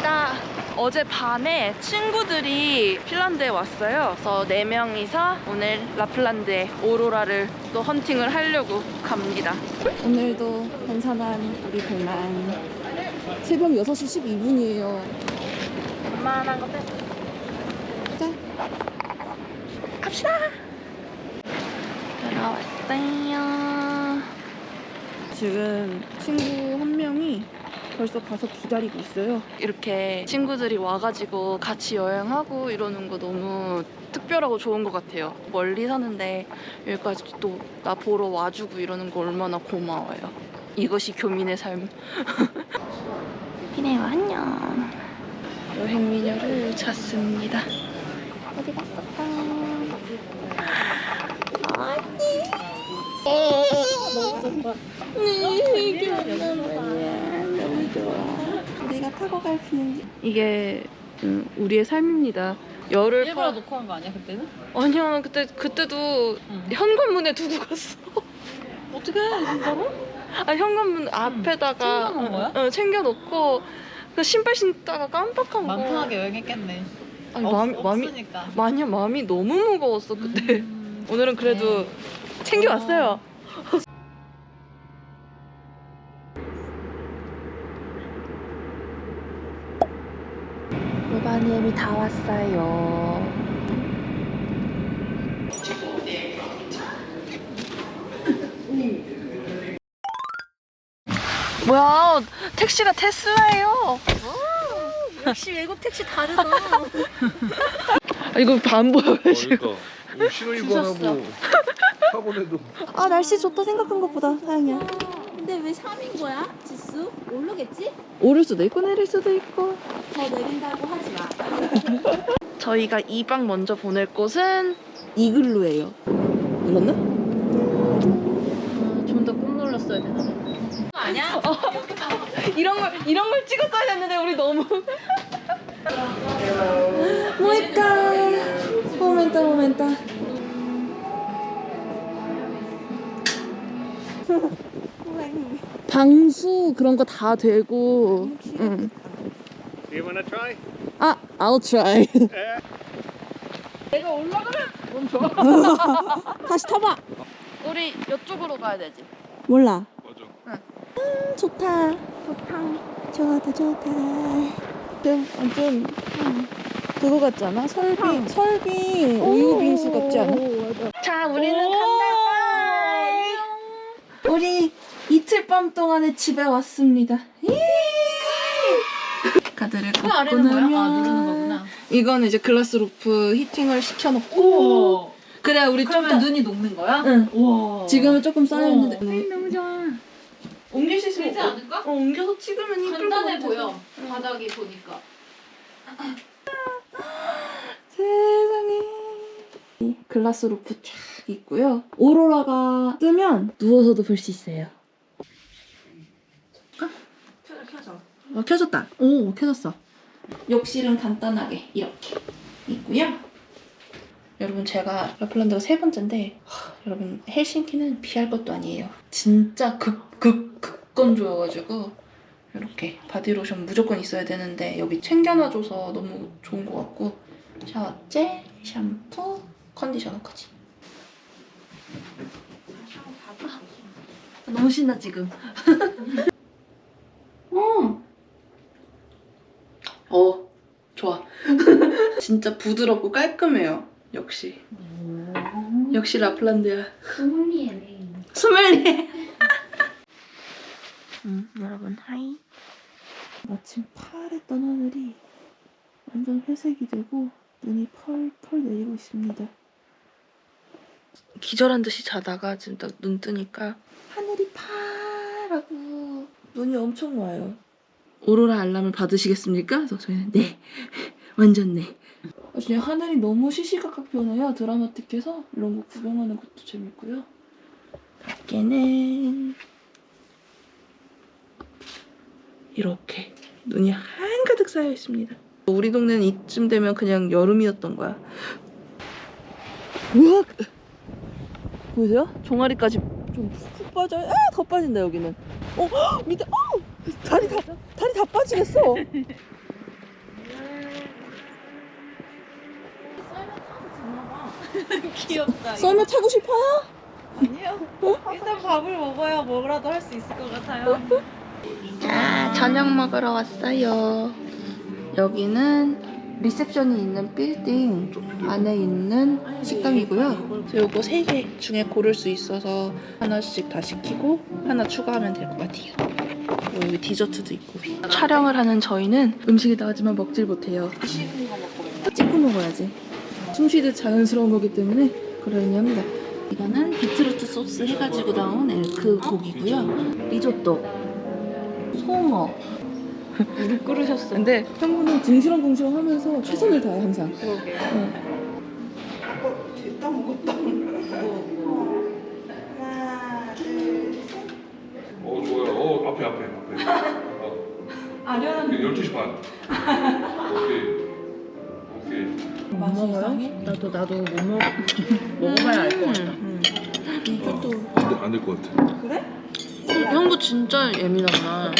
왔습니다. 어제 밤에 친구들이 핀란드에 왔어요. 그래서 네 명이서 오늘 라플란드의 오로라를 또 헌팅을 하려고 갑니다. 오늘도 한산한 우리 공항 새벽 6시 12분이에요 웬만한 거 빼. 자 갑시다. 들어왔어요. 지금 친구 벌써 가서 기다리고 있어요 이렇게 친구들이 와가지고 같이 여행하고 이러는 거 너무 특별하고 좋은 것 같아요. 멀리 사는데 여기까지 또 나 보러 와주고 이러는 거 얼마나 고마워요. 이것이 교민의 삶. 피네요 안녕. 여행 미녀를 찾습니다. 어디 갔을까? 너무 좋아 내가 타고 갈 비행기 이게 음, 우리의 삶입니다. 열을 일부러 파... 놓고 한 거 아니야 그때는? 아니야 그때 그때도 응. 현관문에 두고 갔어. 어떻게 진짜로? 아 현관문 앞에다가 챙겨놓은 거야? 어, 챙겨놓고 그 신발 신다가 깜빡한 거. 맘 편하게 여행했겠네. 아니 없, 마음이 마음이 없으니까. 마음이 마음이 너무 무거웠어 그때. 음. 오늘은 그래도 챙겨왔어요. 로바님이 다 왔어요. 뭐야 택시가 테슬라예요. 역시 외국 택시 다르다 아, 이거 안 보여요 지금. 그러니까 신호위반하고 사고내도 아 날씨 좋다 생각한 것보다 다행이야 근데 왜 3인 거야? 지수? 모르겠지? 오를 수도 있고 내릴 수도 있고. 더 내린다고 하지 마. 저희가 2박 먼저 보낼 곳은 이글루예요 눌렀나? 좀 더 꾹 눌렀어야 되나? 아니야? 이런 걸 이런 걸 찍었어야 됐는데 우리 너무 모니까 모멘타 모멘타 방수 그런 거 다 되고 응. You wanna try? 아 I'll try 내가 올라가면 다시 타봐 우리 이쪽으로 가야 되지. 몰라 맞아 음, 좋다 좋다 좋다 좋다 좀, 좀 음, 그거 같지 않아? 설빙 설빙 우유 빙수 같지 않아? 자, 우리는 간다. 우리 이틀 밤 동안에 집에 왔습니다. 카드를 그 걷고 아래는 뭐야? 아 누르는 거구나. 이거는 이제 글라스 루프 히팅을 시켜놓고 오. 그래 우리 좀 그러면 이따 눈이 녹는 거야? 응. 와. 지금은 조금 쌓여있는데 어. 너무 좋아. 옮길 수 있으면 되지 않을까? 어, 옮겨서 찍으면 이쁠 것 간단해 같아서. 보여. 바닥이 보니까. 세상에 글라스 루프 쫙 있고요 오로라가 뜨면 누워서도 볼 수 있어요 켜져. 어, 켜졌다. 오 켜졌어. 욕실은 간단하게 이렇게 있고요. 여러분 제가 라플란드가 세 번째인데 하, 여러분 헬싱키는 비할 것도 아니에요. 진짜 극 극 극건조여가지고 이렇게 바디로션 무조건 있어야 되는데 여기 챙겨놔줘서 너무 좋은 것 같고. 샤워젤, 샴푸, 컨디셔너까지. 아, 너무 신나 지금 어. 어 좋아. 진짜 부드럽고 깔끔해요. 역시. 역시 라플란드야. 소문리에네. 스멜리 음, 여러분 하이. 마침 파랬던 하늘이 완전 회색이 되고 눈이 펄펄 내리고 있습니다. 기절한 듯이 자다가 진짜 눈 뜨니까 하늘이 파라고 눈이 엄청 와요 오로라 알람을 받으시겠습니까? 그래서 저희는 네 완전 네 아, 진짜 하늘이 너무 시시각각 변해요 드라마틱해서 이런 거 구경하는 것도 재밌고요 밖에는 이렇게 눈이 한가득 쌓여 있습니다. 우리 동네는 이쯤 되면 그냥 여름이었던 거야. 우와! 보이세요? 종아리까지 좀 푹 빠져요. 아, 더 빠진다 여기는. 어, 헉, 밑에, 어, 다리 다, 다리 다 빠지겠어. 귀엽다. 썰매 타고 싶어요? 아니요. 어? 일단 밥을 먹어야 뭐라도 할 수 있을 것 같아요. 어? 자, 저녁 먹으러 왔어요. 여기는 리셉션이 있는 빌딩 안에 있는 식당이고요. 그래서 요거 세 개 중에 고를 수 있어서 하나씩 다 시키고 하나 추가하면 될 것 같아요. 그리고 여기 디저트도 있고. 촬영을 하는 저희는 음식이 나왔지만 먹질 못해요. 찍고 먹어야지. 숨쉬듯 자연스러운 거기 때문에 그러니 합니다. 이거는 비트루트 소스 해가지고 나온 엘크 고기고요. 리조또, 송어. 무릎 꿇으셨어. 근데 형부는 궁시렁궁시렁 하면서 최선을 다해 항상. 그러게. 됐다 먹었 어. 아련한 12시 반. 오케이. 오케이. 못 먹어요? 나도 나도 못 먹어. 먹어봐야 알 것 같아. 이것도 안될 것 같아. 형부 진짜 예민하구나.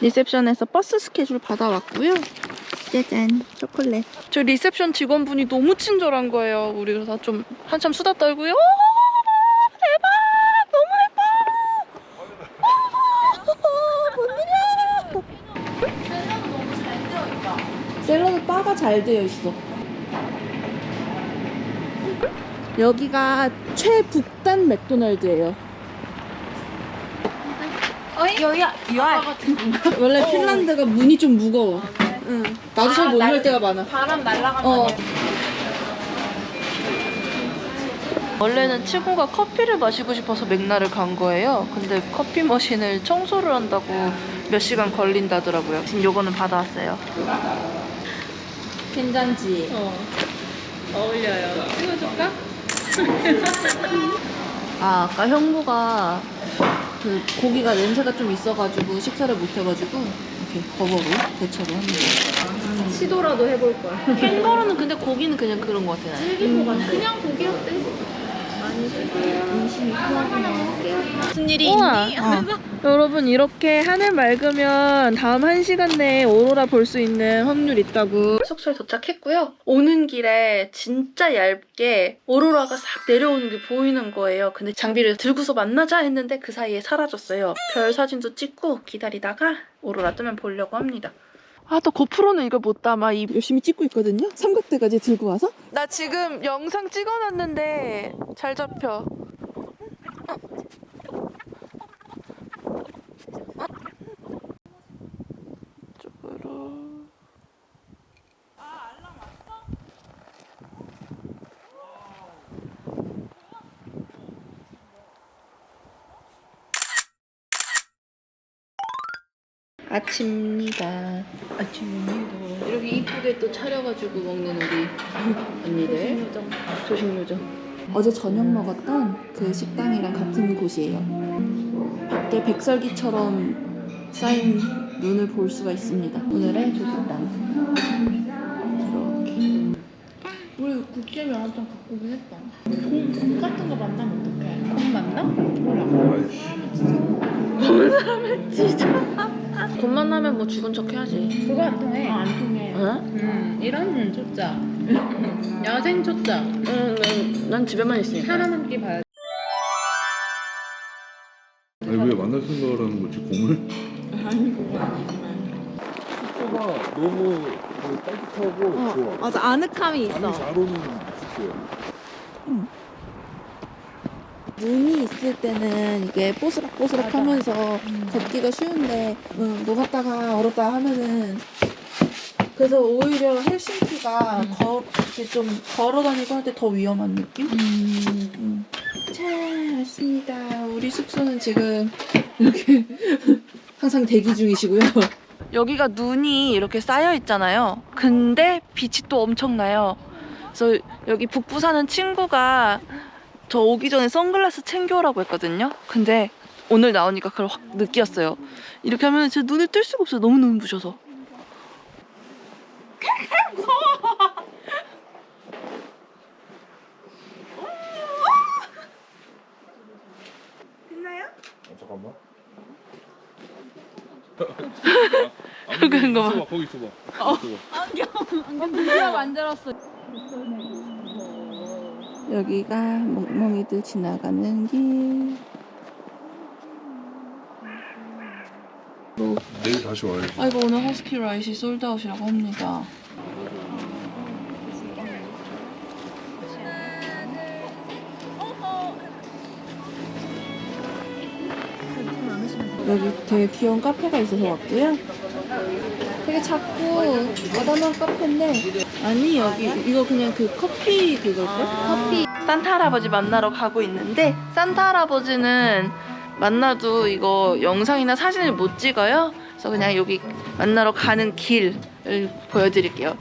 리셉션에서 버스 스케줄 받아왔고요. 짜잔, 초콜릿. 저 리셉션 직원분이 너무 친절한 거예요. 우리 그래서 좀 한참 수다 떨고요. 오, 대박! 너무 예뻐! 바가 잘 되어 있어. 여기가 최북단 맥도날드예요. 여야 야. 원래 핀란드가 문이 좀 무거워. 응. 나도 잘못열 때가 많아. 바람 날아가면 어. 원래는 친구가 커피를 마시고 싶어서 맥날을 간 거예요. 근데 커피 머신을 청소를 한다고 몇 시간 걸린다더라고요. 지금 요거는 받아왔어요. 괜찮지? 어. 어울려요. 찍어줄까? 아, 아까 형부가 그 고기가 냄새가 좀 있어가지고 식사를 못 해가지고 이렇게 버거로 대처를 합니다. 시도라도 해볼 거야. 캥거루는 근데 고기는 그냥 그런 것 같아요. 질긴 것 같아. 그냥 고기 였대. 무슨 일이 있니? 하면서 여러분 이렇게 하늘 맑으면 다음 한 시간 내에 오로라 볼 수 있는 확률 있다고 숙소에 도착했고요. 오는 길에 진짜 얇게 오로라가 싹 내려오는 게 보이는 거예요. 근데 장비를 들고서 만나자 했는데 그 사이에 사라졌어요. 별 사진도 찍고 기다리다가 오로라 뜨면 보려고 합니다. 아, 또 고프로는 이걸 못 담아. 이 열심히 찍고 있거든요. 삼각대까지 들고 와서. 나 지금 영상 찍어놨는데 잘 잡혀. 아침입니다. 아침입니다. 이렇게 이쁘게 또 차려가지고 먹는 우리 언니들. 조식 요정. 어제 저녁 먹었던 그 식당이랑 같은 곳이에요. 밖에 백설기처럼 쌓인 눈을 볼 수가 있습니다. 오늘의 조식당. 이렇게. 우리 국제 면허증 갖고 오긴 했다. 콩 같은 거 만나면 어떡해? 콩 만나? 몰라. 돈만 나면 뭐 죽은 척 해야지. 그거 안 통해. 안 통해. 어? 음, 이런 초짜. 야생 초짜. 응, 난, 난 집에만 있으니까. 사람 한끼 봐야 아니 왜 만날 생각을 하는 거지 공을? 숙소가 너무 그 따뜻하고 좋아. 맞아, 아늑함이 잠이 잘 오는 숙소야. 눈이 있을 때는 이게 뽀스락뽀스락 하면서 걷기가 쉬운데 음, 녹았다가 얼었다 하면은 그래서 오히려 헬싱키가 거, 이렇게 좀 걸어 다니고 할 때 더 위험한 느낌? 음. 자, 왔습니다. 우리 숙소는 지금 이렇게 항상 대기 중이시고요. 여기가 눈이 이렇게 쌓여 있잖아요. 근데 빛이 또 엄청나요. 그래서 여기 북부 사는 친구가 저 오기 전에 선글라스 챙겨오라고 했거든요. 근데 오늘 나오니까 그걸 확 느꼈어요. 이렇게 하면 제 눈을 뜰 수가 없어요. 너무 눈부셔서. 어, 잠깐만. 그거 봐. 있어봐 거기 있어봐. 있어봐. 누가 만들었어? 여기가 멍멍이들 지나가는 길. 내일 다시 와야지. 아이고 오늘 허스키 라이시 솔드아웃이라고 합니다. 여기 되게 귀여운 카페가 있어서 왔고요. 되게 작고 아담한 카페인데 아니 여기 이거 그냥 그 커피 그걸걸? 커피 산타 할아버지 만나러 가고 있는데 산타 할아버지는 만나도 이거 영상이나 사진을 못 찍어요. 그래서 그냥 여기 만나러 가는 길을 보여드릴게요.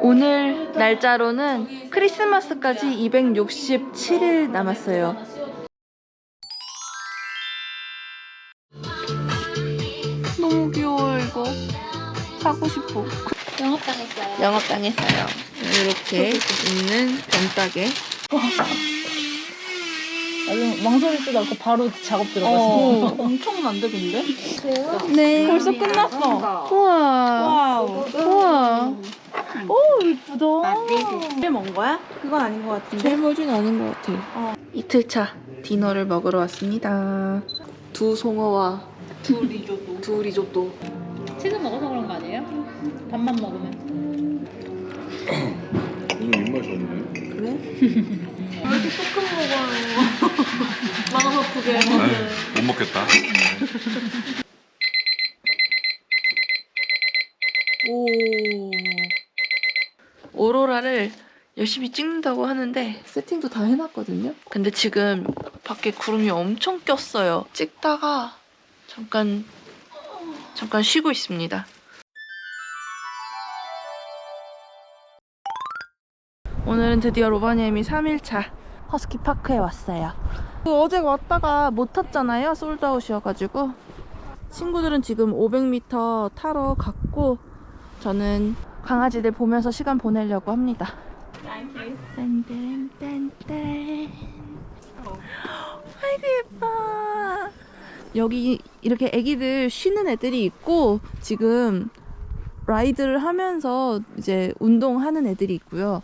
오늘 날짜로는 크리스마스까지 267일 남았어요. 사고 싶어. 영업당했어요. 영업당했어요. 이렇게 있는 병따개. 망설일 줄 알고 바로 작업 들어갔어. 어. 엄청난데 근데? 네. 벌써 끝났어. 우와. 와우. 우와. 오 이쁘다. 제일 먼 거야? 그건 아닌 것 같은데. 제일 멀진 않은 것 같아. 이틀차 디너를 먹으러 왔습니다. 두 송어와 두 리조또. 두 리조또. 치즈 먹어서 그런? 밥만 먹으면. 오늘 입맛이 없네. 그래? 마음 아프게. 못 먹겠다. 오. 오로라를 열심히 찍는다고 하는데 세팅도 다 해놨거든요. 근데 지금 밖에 구름이 엄청 꼈어요. 찍다가 잠깐 잠깐 쉬고 있습니다. 오늘은 드디어 로바니엠이 3일차 허스키 파크에 왔어요. 그 어제 왔다가 못 탔잖아요. 솔드아웃이어가지고 친구들은 지금 500m 타러 갔고 저는 강아지들 보면서 시간 보내려고 합니다. 딴딴딴딴 아이고 예뻐 여기 이렇게 애기들 쉬는 애들이 있고 지금 라이드를 하면서 이제 운동하는 애들이 있고요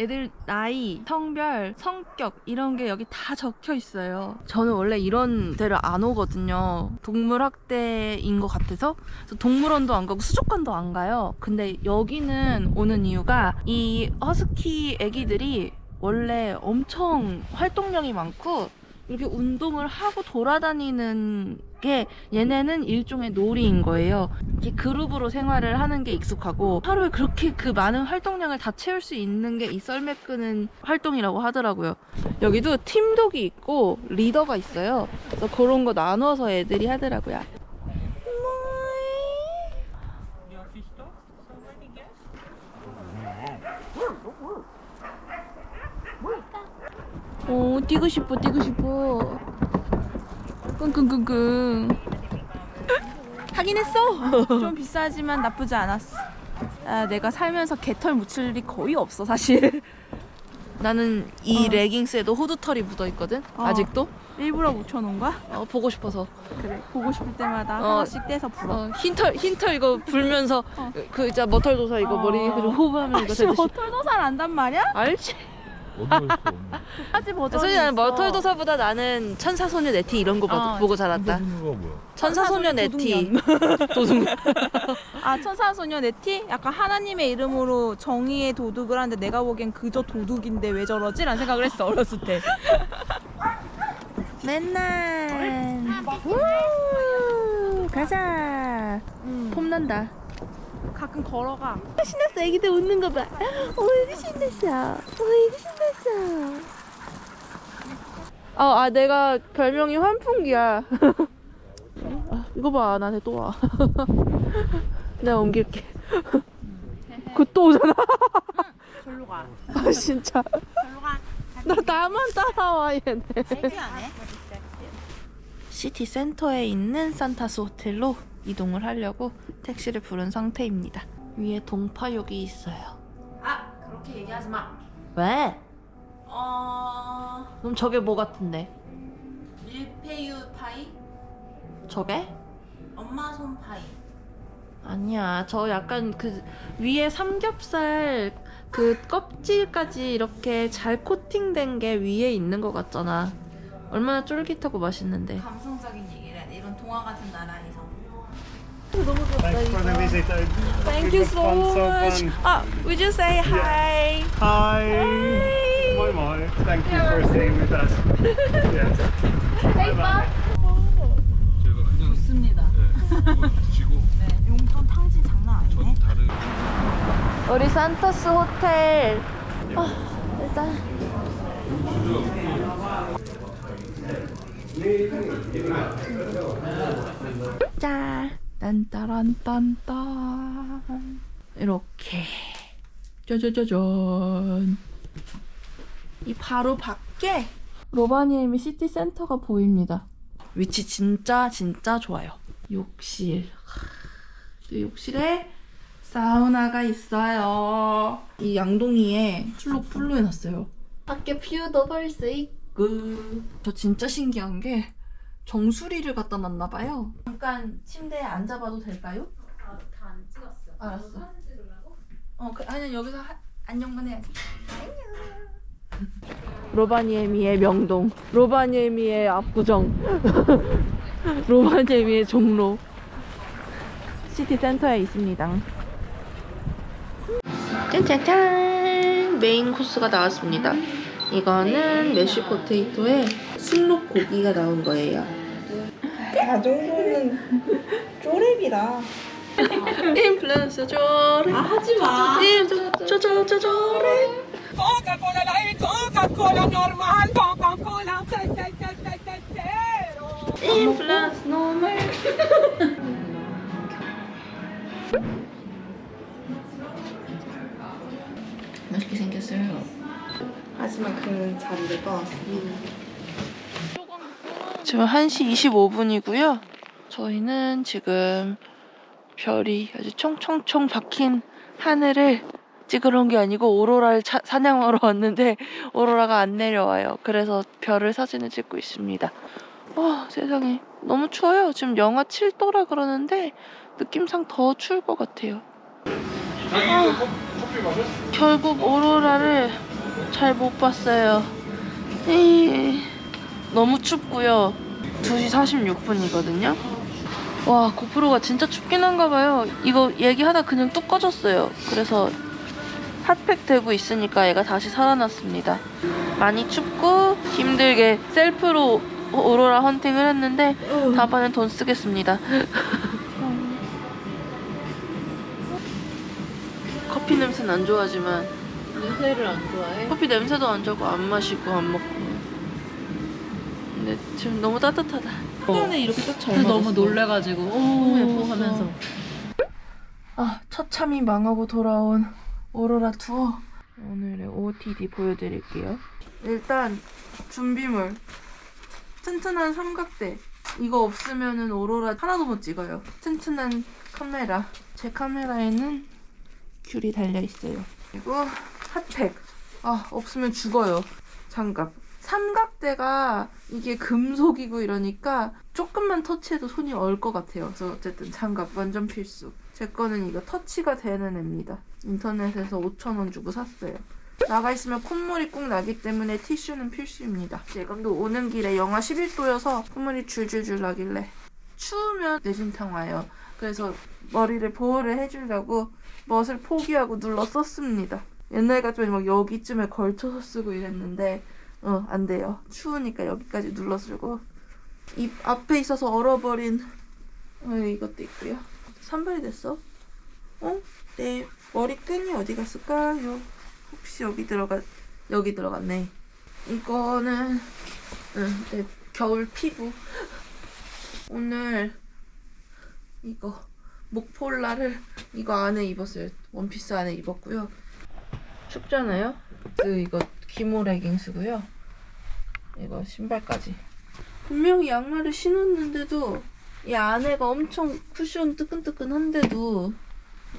애들 나이, 성별, 성격 이런 게 여기 다 적혀 있어요. 저는 원래 이런 데를 안 오거든요. 동물 학대인 것 같아서 동물원도 안 가고 수족관도 안 가요. 근데 여기는 오는 이유가 이 허스키 애기들이 원래 엄청 활동량이 많고 이렇게 운동을 하고 돌아다니는 게 얘네는 일종의 놀이인 거예요. 이렇게 그룹으로 생활을 하는 게 익숙하고 하루에 그렇게 그 많은 활동량을 다 채울 수 있는 게 이 썰매 끄는 활동이라고 하더라고요. 여기도 팀독이 있고 리더가 있어요. 그래서 그런 거 나눠서 애들이 하더라고요. 어, 뛰고 싶어, 뛰고 싶어. 끙끙끙끙. 하긴 했어. 좀 비싸지만 나쁘지 않았어. 아, 내가 살면서 개털 묻힐 일이 거의 없어, 사실. 나는 이 레깅스에도 호두털이 묻어 있거든. 어. 아직도. 일부러 묻혀놓은 거야? 어, 보고 싶어서. 그래. 보고 싶을 때마다 어. 하나씩 떼서 불어. 어, 흰털 흰털 이거 불면서 그 이제 머털 도사 이거 어. 머리 그리고 호흡하면 이거 아씨 되듯이. 버털도살 안단 말이야? 알지? 있어? 하지 버전이 솔직히 나는 있어. 머털 도사보다 나는 천사소녀 네티 이런 거 봐- 어, 보고 자랐다. 뭐야? 천사소녀 네티. 도둑. 아 천사소녀 네티? 약간 하나님의 이름으로 정의의 도둑을 하는데 내가 보기엔 그저 도둑인데 왜 저러지? 라는 생각을 했어 어렸을 때 맨날. 우 가자. 음, 폼 난다. 가끔 걸어가 신났어. 애기들 웃는 거 봐. 어이구 신났어. 어이구 신났어. 어, 아 내가 별명이 환풍기야. 아, 이거 봐 나한테 또 와. 내가 옮길게. 그 또 오잖아. 절로 가 아 진짜. 절로 가 나 나만 따라와 얘네. 세지 안 해? 시티 센터에 있는 산타스 호텔로 이동을 하려고 택시를 부른 상태입니다. 위에 동파육이 있어요. 아 그렇게 얘기하지 마 왜? 어... 그럼 저게 뭐 같은데? 밀푀유 파이? 저게? 엄마 손 파이. 아니야. 저 약간 그 위에 삼겹살 그 껍질까지 이렇게 잘 코팅된 게 위에 있는 것 같잖아. 얼마나 쫄깃하고 맛있는데. 감성적인 얘기를 해. 이런 동화 같은 나라에서. Thanks for the visit. Uh, Thank it you was so fun, so much. fun. Ah, would you say hi? Hi. Bye bye. Thank you for staying with us. yeah. Bye bye. 제가 그냥 좋습니다. 네, 이거 드시고 네. 용돈 탕진 장난 아니네. 전 다른 우리 산타스 호텔. 아, 일단. 짠. 딴따란딴딴. 이렇게. 짜자자잔. 이 바로 밖에 로바니엠의 시티 센터가 보입니다. 위치 진짜 진짜 좋아요. 욕실. 이 욕실에 사우나가 있어요. 이 양동이에 술로 풀로 해놨어요. 밖에 뷰도 볼 수 있고. 그, 저 진짜 신기한 게 정수리를 갖다 놨나 봐요. 잠깐 침대에 앉아봐도 될까요? 다안 찍었어. 알았어. 사진 찍으려고? 어, 그, 아니 여기서 하, 안녕만 해야지. 안녕. 로바니에미의 명동, 로바니에미의 압구정, 로바니에미의 종로. 시티 센터에 있습니다. 짠짠짠! 메인 코스가 나왔습니다. 이거는 메쉬 포테이토에 슬롭 고기가 나온 거예요. 아 정도는 쪼렙이라. 인플루언서 쪼렙. 아 하지 마. 쪼쪼쪼쪼 쪼렙. Coca-Cola Light, Coca-Cola normal, Coca-Cola zero. 인플루언서 노멀. 맛있게 생겼어요. 하지만 그는 자리를 떠났습니다. 지금 1시 25분이고요. 저희는 지금 별이 아주 총총총 박힌 하늘을 찍으러 온 게 아니고 오로라를 차- 사냥하러 왔는데 오로라가 안 내려와요. 그래서 별을 사진을 찍고 있습니다. 와 세상에 너무 추워요. 지금 영하 7도라 그러는데 느낌상 더 추울 것 같아요. 마셔? 결국 오로라를 잘 못 봤어요. 에이, 너무 춥고요. 2시 46분이거든요. 와, 고프로가 진짜 춥긴 한가 봐요. 이거 얘기하다 그냥 뚝 꺼졌어요. 그래서 핫팩 들고 있으니까 얘가 다시 살아났습니다. 많이 춥고 힘들게 셀프로 오로라 헌팅을 했는데 다반은 돈 쓰겠습니다. 커피 냄새는 안 좋아하지만 냄새를 안 좋아해? 커피 냄새도 안 좋고 안 마시고 안 먹고 근데 지금 너무 따뜻하다 화면에 이렇게 딱잘 너무 놀래가지고 오 예뻤어. 하면서 아 처참히 망하고 돌아온 오로라 투어. 오늘의 OOTD 보여드릴게요. 일단 준비물. 튼튼한 삼각대. 이거 없으면은 오로라 하나도 못 찍어요. 튼튼한 카메라. 제 카메라에는 귤이 달려있어요. 그리고 핫팩. 아 없으면 죽어요. 장갑 삼각대가 이게 금속이고 이러니까 조금만 터치해도 손이 얼 것 같아요. 그래서 어쨌든 장갑 완전 필수. 제 거는 이거 터치가 되는 애입니다. 인터넷에서 5,000원 주고 샀어요. 나가 있으면 콧물이 꼭 나기 때문에 티슈는 필수입니다. 지금도 오는 길에 영하 11도여서 콧물이 줄줄줄 나길래 추우면 뇌진탕 와요. 그래서 머리를 보호를 해주려고 멋을 포기하고 눌러 썼습니다. 옛날 같으면 막 여기쯤에 걸쳐서 쓰고 이랬는데 어 안 돼요. 추우니까 여기까지 눌러 쓰고 입 앞에 있어서 얼어버린 어, 이것도 있고요. 산발이 됐어? 어? 내 머리끈이 어디 갔을까요? 혹시 여기 들어가 여기 들어갔네. 이거는 응, 내 겨울 피부. 오늘 이거 목폴라를 이거 안에 입었어요. 원피스 안에 입었고요. 춥잖아요. 그 이거 기모 레깅스고요. 이거 신발까지. 분명히 양말을 신었는데도 이 안에가 엄청 쿠션 뜨끈뜨끈한데도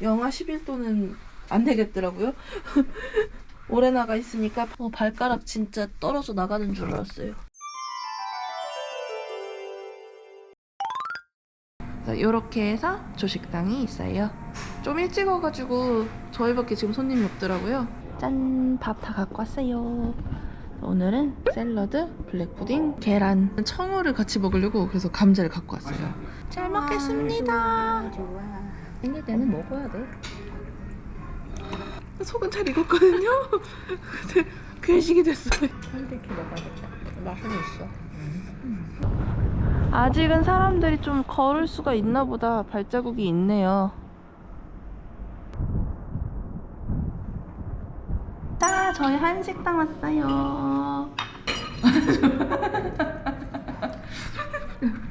영하 11도는 안 되겠더라고요. 오래 나가 있으니까 어, 발가락 진짜 떨어져 나가는 줄 알았어요. 이렇게 해서 조식당이 있어요. 좀 일찍 와가지고 저희밖에 지금 손님이 없더라고요. 짠! 밥 다 갖고 왔어요. 오늘은 샐러드, 블랙푸딩, 계란, 청어를 같이 먹으려고 그래서 감자를 갖고 왔어요. 잘 먹겠습니다. 좋아. 생길 때는 먹어야 돼. 속은 잘 익었거든요. 근데 괴식이 됐어요. 한들키 먹어야겠다. 맛은 있어. 아직은 사람들이 좀 걸을 수가 있나 보다 발자국이 있네요. 자, 저희 한식당 왔어요.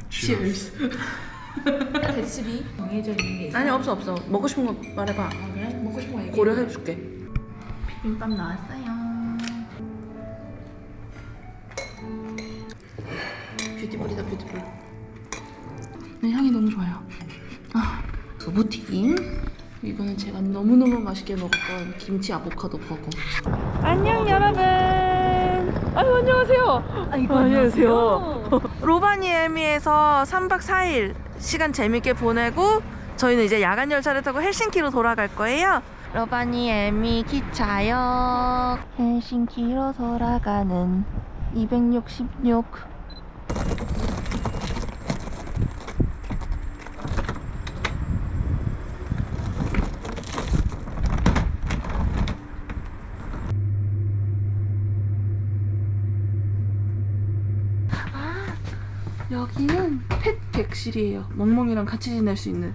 Cheers. 대습이 정해져 있는 게 아니 없어 없어. 먹고 싶은 거 말해봐. 그래? 먹고 싶은 거 얘기해. 고려해줄게. 비빔밥 나왔어요. 뷰티풀이다 뷰티풀. 네 향이 너무 좋아요. 아 두부튀김. 이거는 제가 너무너무 맛있게 먹었던 김치 아보카도 버거. 안녕 여러분. 아유 안녕하세요. 아이고, 안녕하세요. 로바니에미에서 3박 4일 시간 재밌게 보내고 저희는 이제 야간 열차를 타고 헬싱키로 돌아갈 거예요. 로바니에미 기차역 헬싱키로 돌아가는 266 여기는 펫 객실이에요. 멍멍이랑 같이 지낼 수 있는.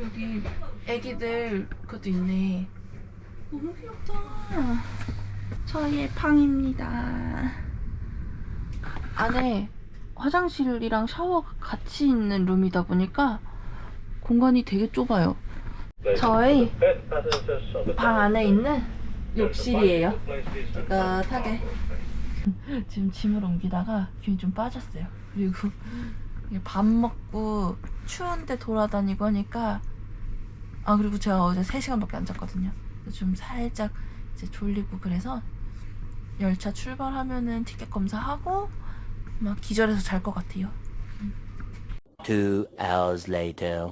여기 애기들 그것도 있네. 너무 귀엽다. 저희의 방입니다. 안에 화장실이랑 샤워가 같이 있는 룸이다 보니까 공간이 되게 좁아요. 저희 방 안에 있는 욕실이에요. 깨끗하게. 지금 짐을 옮기다가 기운이 좀 빠졌어요. 그리고 밥 먹고 추운데 돌아다니고 하니까 아 그리고 제가 어제 3시간밖에 안 잤거든요. 그래서 좀 살짝 이제 졸리고 그래서 열차 출발하면은 티켓 검사하고 막 기절해서 잘 것 같아요. Two hours later.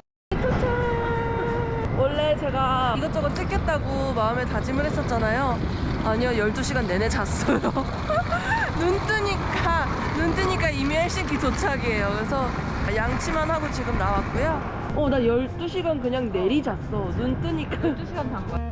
원래 제가 이것저것 찍겠다고 마음에 다짐을 했었잖아요. 아니요, 12시간 내내 잤어요. 눈 뜨니까, 눈 뜨니까 이미 헬싱키 도착이에요. 그래서 양치만 하고 지금 나왔고요. 어, 나 12시간 그냥 내리 잤어. 눈 뜨니까. 12시간 잔 거야?